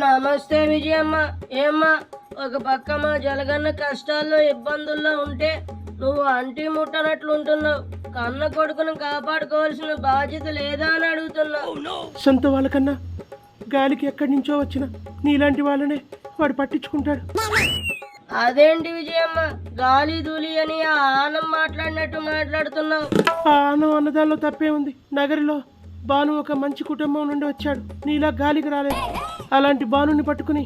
నమస్తే విజయమ్మ. ఏమ్మా ఒక పక్క మా జలగన్న కష్టాల్లో ఇబ్బందుల్లో ఉంటే నువ్వు అంటి ముట్టనట్లు ఉంటున్నావు కన్న కొడుకును కాపాడుకోవాల్సిన బాధ్యత లేదా అని అడుగుతున్నావు సొంత వాళ్ళకన్నా గాలికి ఎక్కడి నుంచో వచ్చిన నీలాంటి వాళ్ళనే వాడు పట్టించుకుంటాడు. అదేంటి విజయమ్మ? గాలి ధూళి అని ఆ ఆనం మాట్లాడినట్టు మాట్లాడుతున్నావు. ఆ ఆనం అన్నదానిలో తప్పే ఉంది. నగరిలో బాను ఒక మంచి కుటుంబం నుండి వచ్చాడు. నీలా గాలికి రాలేదు. అలాంటి బానుని పట్టుకుని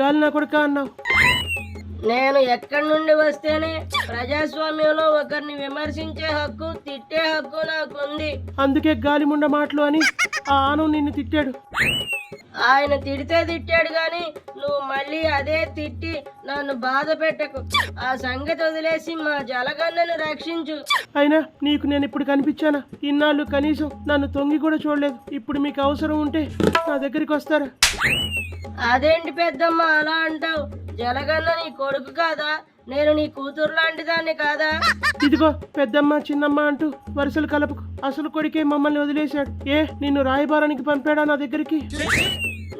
గాలి నా కొడుక అన్నావు. నేను ఎక్కడి నుండి వస్తేనే ప్రజాస్వామ్యంలో ఒకరిని విమర్శించే హక్కు తిట్టే హక్కు నాకుంది. అందుకే గాలి ముండ మాటలు అని ఆనం నిన్ను తిట్టాడు. ఆయన తిడితే తిట్టాడు గాని నువ్వు మళ్ళీ అదే తిట్టి నన్ను బాధ పెట్టకు. ఆ సంగతి వదిలేసి మా జలగన్నను రక్షించు. అయినా నీకు నేను ఇప్పుడు కనిపించానా? ఇన్నాళ్ళు కనీసం నన్ను తొంగి కూడా చూడలేదు. ఇప్పుడు మీకు అవసరం ఉంటే నా దగ్గరికి వస్తారా? అదేంటి పెద్దమ్మ అలా అంటావు? జలగన్న నీ కొడుకు కాదా? నేను నీ కూతురు లాంటి దాన్ని కాదా? ఇదిగో పెద్దమ్మ చిన్నమ్మ అంటూ వరుసలు కలపకు అసలు కొడుకే మమ్మల్ని వదిలేశాడు. ఏ నిన్ను రాయబారానికి పంపాడా నా దగ్గరికి?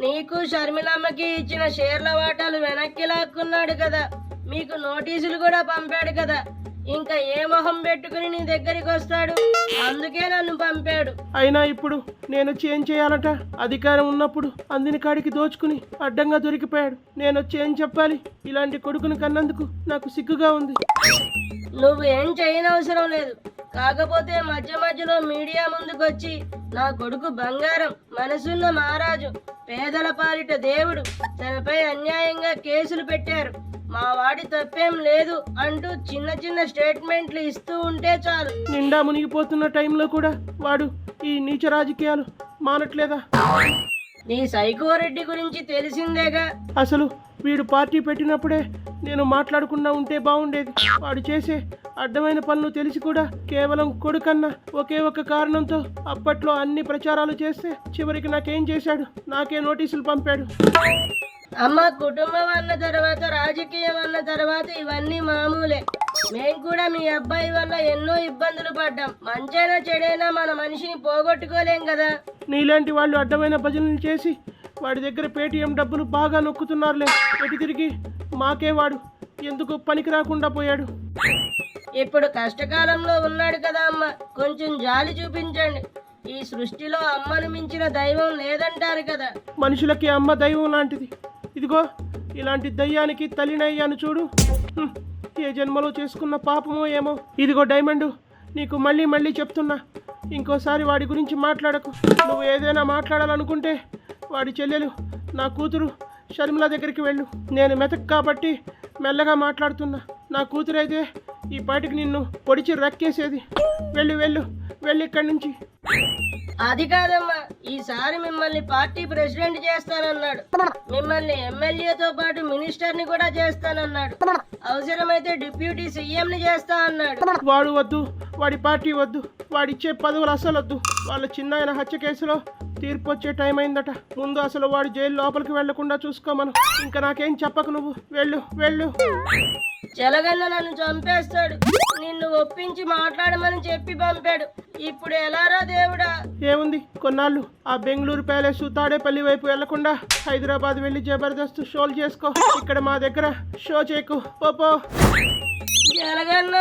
నీకు షర్మిలమ్మకి ఇచ్చిన షేర్ల వాటాలు వెనక్కి లాక్కున్నాడు కదా. మీకు నోటీసులు కూడా పంపాడు కదా. ఇంకా ఏ మొహం పెట్టుకుని నీ దగ్గరికి వస్తాడు? అందుకే నన్ను పంపాడు. అయినా ఇప్పుడు నేను ఏం చేయాలట. అధికారం ఉన్నప్పుడు అందిన కాడికి దోచుకుని అడ్డంగా దొరికిపోయాడు. నేను వచ్చి ఏం చెప్పాలి? ఇలాంటి కొడుకుని కన్నందుకు నాకు సిగ్గుగా ఉంది. నువ్వు ఏం చేయనవసరం లేదు. కాకపోతే మధ్య మధ్యలో మీడియా ముందుకొచ్చి నా కొడుకు బంగారం మనసున్న మహారాజు పేదల పాలిట దేవుడు తనపై అన్యాయంగా కేసులు పెట్టారు. మా వాడి తప్పేం లేదు అంటూ చిన్న చిన్న స్టేట్మెంట్లు ఇస్తూ ఉంటే చాలు. నిండా మునిగిపోతున్న టైంలో కూడా వాడు ఈ నీచ రాజకీయాలు మానట్లేదా? నీ సైకోరెడ్డి గురించి తెలిసిందేగా. అసలు వీడు పార్టీ పెట్టినప్పుడే నేను మాట్లాడకుండా ఉంటే బాగుండేది. వాడు చేసే అడ్డమైన పనులు తెలిసి కూడా కేవలం కొడుకన్న ఒకే ఒక కారణంతో అప్పట్లో అన్ని ప్రచారాలు చేస్తే చివరికి నాకేం చేశాడు? నాకే నోటీసులు పంపాడు. అమ్మ కుటుంబం అన్న తర్వాత రాజకీయం అన్న తర్వాత ఇవన్నీ మామూలే. మేం కూడా మీ అబ్బాయి వల్ల ఎన్నో ఇబ్బందులు పడ్డాం. మంచైనా చెడైనా మన మనిషిని పోగొట్టుకోలేం కదా. నీలాంటి వాళ్ళు అడ్డమైన భజనలు చేసి వాడి దగ్గర పేటీఎం డబ్బులు బాగా నొక్కుతున్నారులే. ఎటు తిరిగి? మాకే వాడు. ఎందుకు పనికి రాకుండా పోయాడు? ఇప్పుడు కష్టకాలంలో ఉన్నాడు కదా అమ్మ. కొంచెం జాలి చూపించండి. ఈ సృష్టిలో అమ్మను మించిన దైవం లేదంటారు కదా. మనుషులకి అమ్మ దైవం లాంటిది. ఇదిగో ఇలాంటి దయ్యానికి తల్లినయ్యాను చూడు. ఏ జన్మలో చేసుకున్న పాపమో ఏమో? ఇదిగో డైమండు నీకు మళ్ళీ మళ్ళీ చెప్తున్నా. ఇంకోసారి వాడి గురించి మాట్లాడకు. నువ్వు ఏదైనా మాట్లాడాలనుకుంటే వాడి చెల్లెలు నా కూతురు షర్మిల దగ్గరికి వెళ్ళు. నేను మెతక్ కాబట్టి మెల్లగా మాట్లాడుతున్నా. నా కూతురైతే ఈ పాటికి నిన్ను పొడిచి రక్కేసేది. వెళ్ళు వెళ్ళు వెళ్ళి ఇక్కడి నుంచి. అది కాదమ్మా ఈసారి మిమ్మల్ని పార్టీ ప్రెసిడెంట్ చేస్తానన్నాడు. మిమ్మల్ని ఎమ్మెల్యేతో పాటు మినిస్టర్ని కూడా చేస్తానన్నాడు. అవసరమైతే డిప్యూటీ సీఎం ని చేస్తా అన్నాడు. వాడు వద్దు వాడి పార్టీ వద్దు వాడిచ్చే పదవులు అసలు వద్దు. వాళ్ళ చిన్న హత్య కేసులో తీర్పు వచ్చే టైం అయిందట. ముందు అసలు వాడు జైలు లోపలికి వెళ్ళకుండా చూసుకోమను. ఇంకా నాకేం చెప్పకు నువ్వు? వెళ్ళు వెళ్ళు. చెలగన్న నన్ను చంపేస్తాడు. నిన్ను ఒప్పించి మాట్లాడమని చెప్పి పంపాడు. ఇప్పుడు ఎలారా దేవుడా? ఏముంది? కొన్నాళ్ళు. ఆ బెంగళూరు ప్యాలెస్ తాడేపల్లి వైపు వెళ్ళకుండా హైదరాబాద్ వెళ్ళి జబర్దస్త్ షోలు చేసుకో. ఇక్కడ మా దగ్గర షో చేయకు పో పో. జలగన్న